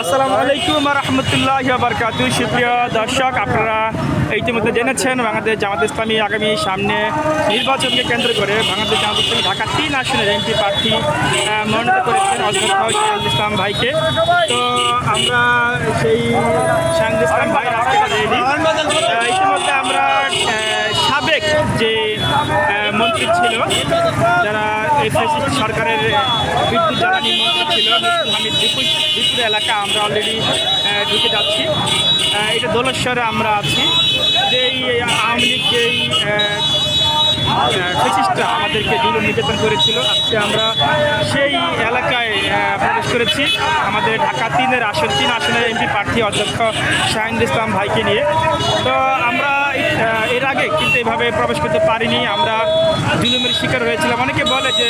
আসসালামু আলাইকুম রহমতুল্লাহ বারকাতু সুপ্রিয় দর্শক, আপনারা ইতিমধ্যে জেনেছেন বাংলাদেশ জামাত ইসলামী আগামী সামনে নির্বাচনকে কেন্দ্র করে বাংলাদেশ জামাত ইসলামী ঢাকা তিন আসনের এমপি প্রার্থী মনোনীত করেছেন অধ্যক্ষ ইসলাম ভাইকে। তো আমরা সেই শাহিদ ইসলাম ভাই ইতিমধ্যে আমরা সাবেক যে মন্ত্রী ছিল সরকারের বিদ্যুৎ যারা নির্মাণ ছিল বিপুল এলাকা আমরা অলরেডি ঢুকে যাচ্ছি। এটা দোলেশ্বরে আমরা আছি। যেই আওয়ামী লীগ যেই ফেসিস্টরা আমাদেরকে জুলুম নির্যাতন করেছিল। আজকে আমরা সেই এলাকায় প্রবেশ করেছি। আমাদের ঢাকা তিনের আসন, তিন আসনের এমপি প্রার্থী অধ্যক্ষ শাহিন ইসলাম ভাইকে নিয়ে। তো আমরা এর আগে কিন্তু এভাবে প্রবেশ করতে পারিনি। আমরা জুলুমের শিকার হয়েছিলাম। অনেকে বলে যে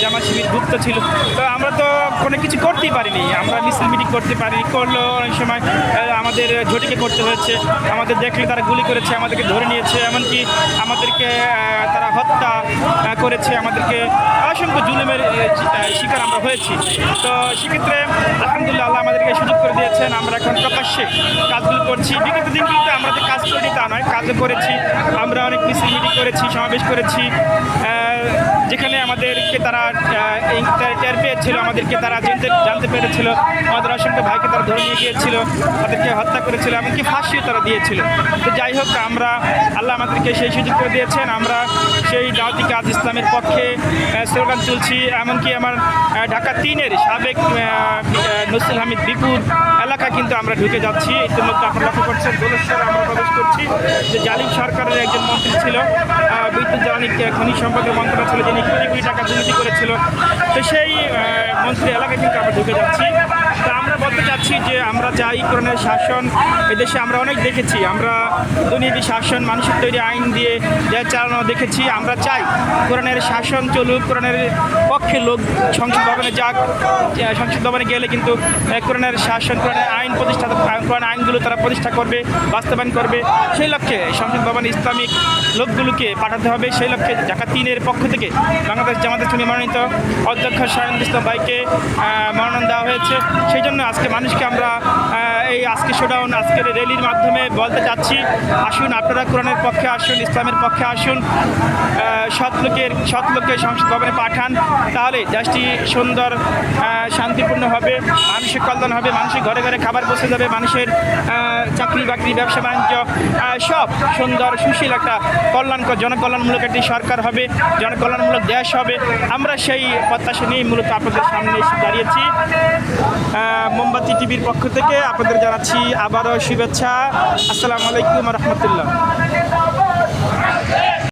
জামা শিবির গুপ্ত ছিল। তো আমরা তো কোনো কিছু করতেই পারিনি। আমরা মিছিল মিটিং করতে পারিনি। করলেও অনেক সময় আমাদের ঝটিকে করতে হয়েছে। আমাদের দেখলে তারা গুলি করেছে, আমাদেরকে ধরে নিয়েছে। এমনকি আমাদেরকে তারা হত্যা করেছে। আমাদেরকে অসংখ্য জুলুমের শিকার আমরা হয়েছি। তো সেক্ষেত্রে আলহামদুলিল্লাহ আল্লাহ আমাদেরকে সুযোগ করে দিয়েছেন। আমরা এখন প্রকাশ্যে কাজগুলো করছি। বিগত দিনগুলিতে আমরা যে কাজ করিনি তা নয়, কাজও করেছি। আমরা করেছি, সমাবেশ করেছি। যেখানে আমাদেরকে তারা টের পেয়েছিল, আমাদেরকে তারা জানতে জানতে পেরেছিল। আমাদের অসংখ্য ভাইকে তারা ধরে নিয়ে গিয়েছিল, তাদেরকে হত্যা করেছিল, এমনকি ফাঁসিও তারা দিয়েছিল। তো যাই হোক, আমরা, আল্লাহ আমাদেরকে সেই সুযোগ করে দিয়েছেন। আমরা সেই দাওয়াতি কাজ ইসলামের পক্ষে স্লোগান তুলছি। এমনকি আমার ঢাকা তিনের সাবেক নসরুল হামিদ বিপুর এলাকা কিন্তু আমরা ঢুকে যাচ্ছি। ইতিমধ্যে আপনারা লক্ষ্য করছেন দোলেশ্বরে আমরা প্রবেশ করছি। যে জালিম সরকারের একজন মন্ত্রী ছিল বিদ্যুৎ জ্বালানি খনিজ সম্পদের মন্ত্রণা ছিল, যিনি কোটি কোটি টাকা দুর্নীতি করেছিল। তো সেই মন্ত্রী এলাকায় কিন্তু আমরা ঢুকে যাচ্ছি। তো আমরা বলতে চাচ্ছি যে আমরা চাই কোরআনের শাসন এদেশে আমরা অনেক দেখেছি। আমরা দুর্নীতি শাসন, মানুষের তৈরি আইন দিয়ে যা চালানো দেখেছি। আমরা চাই কোরআনের শাসন চলুক কোরআনের পক্ষে লোক সংসদ ভবনে যাক সংসদ ভবনে গেলে কিন্তু কোরআনের শাসন কোরআনের আইন প্রতিষ্ঠা কোরআন আইনগুলো তারা প্রতিষ্ঠা করবে, বাস্তবায়ন করবে। সেই লক্ষ্যে সংসদ ভবনে ইসলামিক লোকগুলোকে পাঠাতে হবে। সেই লক্ষ্যে ঢাকা তিনের পক্ষ থেকে বাংলাদেশ জামাতের ইসলামী মনোনীত অধ্যক্ষ শাহিন ইসলাম ভাইকে মনোনয়ন দেওয়া হয়েছে। সেই জন্য আজকে মানুষকে আমরা এই আজকে শোডাউন আজকের র্যালির মাধ্যমে বলতে চাচ্ছি, আসুন আপনারা কোরআনের পক্ষে আসুন, ইসলামের পক্ষে আসুন সৎ লোকের, সৎ লোককে সংসদ ভবনে পাঠান, তাহলে দেশটি সুন্দর শান্তিপূর্ণ হবে, মানুষের কল্যাণ হবে, মানুষের ঘরে ঘরে খাবার পৌঁছে যাবে, মানুষের চাকরি বাকরি, ব্যবসা বাণিজ্য সব সুন্দর, সুশীল একটা কল্যাণকর, জনকল্যাণমূলক একটি সরকার হবে, জনকল্যাণমূলক দেশ হবে। আমরা সেই প্রত্যাশা নিয়ে মূলত আপনাদের সামনে এসে দাঁড়িয়েছি। মোমবাতি টিভির পক্ষ থেকে আপনাদের জানাচ্ছি আবারও শুভেচ্ছা। আসসালামু আলাইকুম রহমতুল্লাহ।